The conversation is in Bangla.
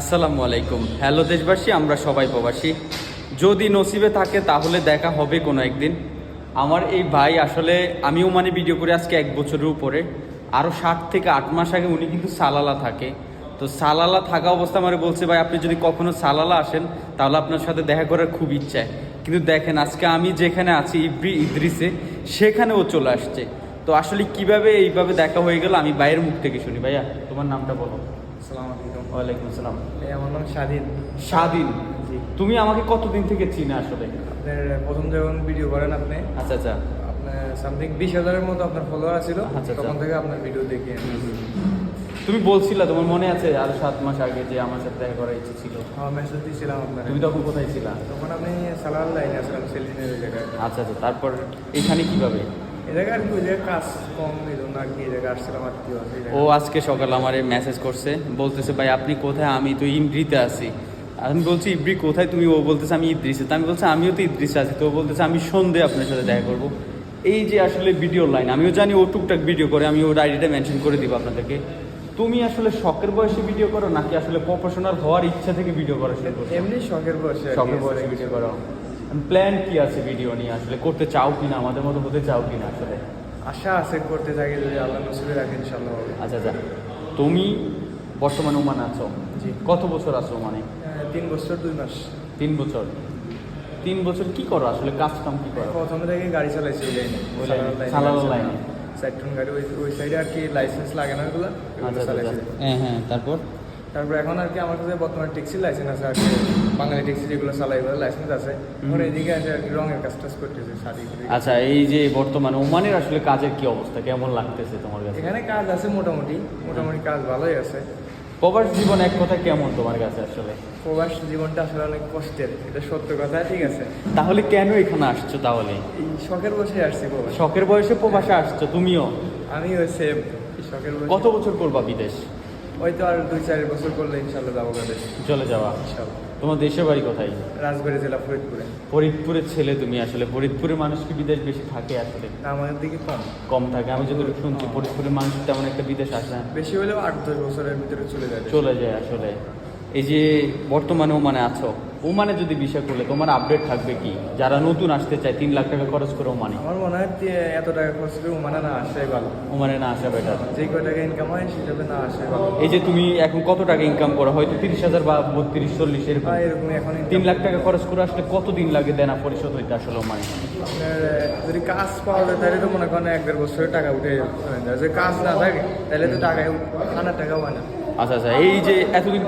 আসসালামু আলাইকুম। হ্যালো দেশবাসী, আমরা সবাই প্রবাসী। যদি নসিবে থাকে, তাহলে দেখা হবে কোনো একদিন। আমার এই ভাই আসলে, আমিও মানে ভিডিও করে আজকে এক বছরের উপরে। আরও ষাট থেকে আট মাস আগে উনি কিন্তু সালালা থাকে। তো সালালা থাকা অবস্থা আমার বলছে, ভাই, আপনি যদি কখনো সালালা আসেন, তাহলে আপনার সাথে দেখা করার খুব ইচ্ছা কিন্তু দেখেন, আজকে আমি যেখানে আছি, ইব্রি, ইদ্রিসে সেখানে ও চলে আসছে। তো আসলে কীভাবে এইভাবে দেখা হয়ে গেল, আমি বাইরের মুখ থেকে শুনি। ভাইয়া, তোমার নামটা বলো। ওয়ালাইকুম আসসালাম। এই আমার নাম স্বাধীন। স্বাধীন? জি। তুমি আমাকে কতদিন থেকে চিনে আসলে? আপনার প্রথম যখন ভিডিও করেন আপনি আচ্ছা আচ্ছা। আপনার সামথিং বিশ হাজারের মতো আপনার ফলোয়ার ছিল আচ্ছা, আচ্ছা। তখন থেকে আপনার ভিডিও দেখি তুমি বলছিলা তোমার মনে আছে আরও সাত মাস আগে যে আমার সাথে দেখা করার ইচ্ছে ছিল? আমার মেসেজ দিয়েছিলাম আপনার। তুমি তখন কোথায় ছিলা? তখন আপনি সালার লাইনে আসলাম সেলফিনের ওই জায়গায়। আচ্ছা আচ্ছা। তারপর এখানে কীভাবে? ও আজকে সকালে আমার মেসেজ করছে বলতেছে ভাই আপনি কোথায়? আমি তো ইমরিতে আছি। আমি বলছি ইব্রি কোথায় তুমি? ও বলতেছে আমি ইদ্রিসে। তো আমি বলছি আমিও তো ইদ্রিসে আছি। তো বলতেছে আমি সন্ধে আপনার সাথে দেখা করব। এই যে আসলে ভিডিও লাইন আমিও জানি ও টুকটাক ভিডিও করে আমি ওর আইডিটা মেনশন করে দিব আপনাদেরকে। তুমি আসলে শখের বয়সে ভিডিও করো নাকি আসলে প্রফেশনাল হওয়ার ইচ্ছা থেকে ভিডিও করা শুরু করছ? এমনি শখের বয়সে শখের বয়সে ভিডিও করো। প্ল্যান কি আছে ভিডিও নিয়ে? আসলে করতে চাও কিনা? আমাদের মতো হতে চাও কিনা আসলে? আশা আছে করতে থাকি যদি আল্লাহ নসিবে রাখে ইনশাল্লাহ হবে। আচ্ছা আচ্ছা। তুমি বর্তমানে ওমান আছো? জি। কত বছর আছো মানে আহ, তিন বছর দুই মাস। তিন বছর। তিন বছর কি করো আসলে? কাজ কাম কি করো? প্রথমে থেকে গাড়ি চালাইছি ওই লাইনে। লাইনে, সালালার লাইনে। সাইড গাড়ি ওই ওই সাইডে আর কি লাইসেন্স লাগে না ওগুলো? ওগুলো আচ্ছা আচ্ছা। হ্যাঁ হ্যাঁ তারপর? তারপর এখন আর কি আমার কাছে বর্তমানে ট্যাক্সি লাইসেন্স আছে আর কি বাঙালি ট্যাক্সি যেগুলো চালাই ওগুলো লাইসেন্স আছে। ওর এদিকে আছে আর কি রঙের কাজ টাজ করতেছে শাড়ি আচ্ছা এই যে বর্তমানে ওমানের আসলে কাজের কি অবস্থা? কেমন লাগতেছে তোমার কাছে? এখানে কাজ আছে মোটামুটি মোটামুটি কাজ ভালোই আছে। প্রবাস জীবন এক কথা কেমন তোমার কাছে আসলে? প্রবাস জীবনটা আসলে অনেক কষ্টের এটা সত্য কথা ঠিক আছে। তাহলে কেন এখানে আসছো তাহলে? এই শখের বয়সে আসছি প্রবাস। শখের বয়সে প্রবাসে আসছো তুমিও? আমি ওই সেম শখের কত বছর করবা বিদেশ? ওই তো আর দুই চার বছর করলে ইনশাল্লাহ যাব কাদের চলে যাওয়া। ইনশাল্লাহ। তোমার দেশের বাড়ি কোথায়? রাজবাড়ি জেলা ফরিদপুরে। ফরিদপুরের ছেলে তুমি আসলে। ফরিদপুরের মানুষ কি বিদেশ বেশি থাকে আসলে? আমাদের দিকে কম। কম থাকে। আমি যতটুকু শুনছি ফরিদপুরের মানুষ তেমন একটা বিদেশ আসে না। বেশি হলেও আট দশ বছরের ভিতরে চলে যায় চলে যায় আসলে। এই যে বর্তমানে ওমানে আছো ওমানে যদি বিষয় করলে তোমার আপডেট থাকবে কি? যারা নতুন আসতে চায় তিন লাখ টাকা খরচ করে ওমানে? আমার মনে হয় এত টাকা খরচ করে মানে না আসাই ভালো। ওমানে না আসা বেটার যে কয় টাকা ইনকাম হয় সেটাতে না আসাই ভালো। এই যে তুমি এখন কত টাকা ইনকাম করো? হয়তো তিরিশ হাজার বা বত্রিশ চল্লিশ এরকম। আর এরকম এখন তিন লাখ টাকা খরচ করে আসলে কত দিন লাগে দেনা পরিশোধ হইতে আসলে ওমানে? যদি কাজ পাওয়া যায় তাহলে তো মনে করেন এক দেড় বছরের টাকা উঠে যাবে। যদি কাজ না থাকে তাহলে তো টাকা খানার টাকাও হয় না। আচ্ছা আচ্ছা এই যে এতদিন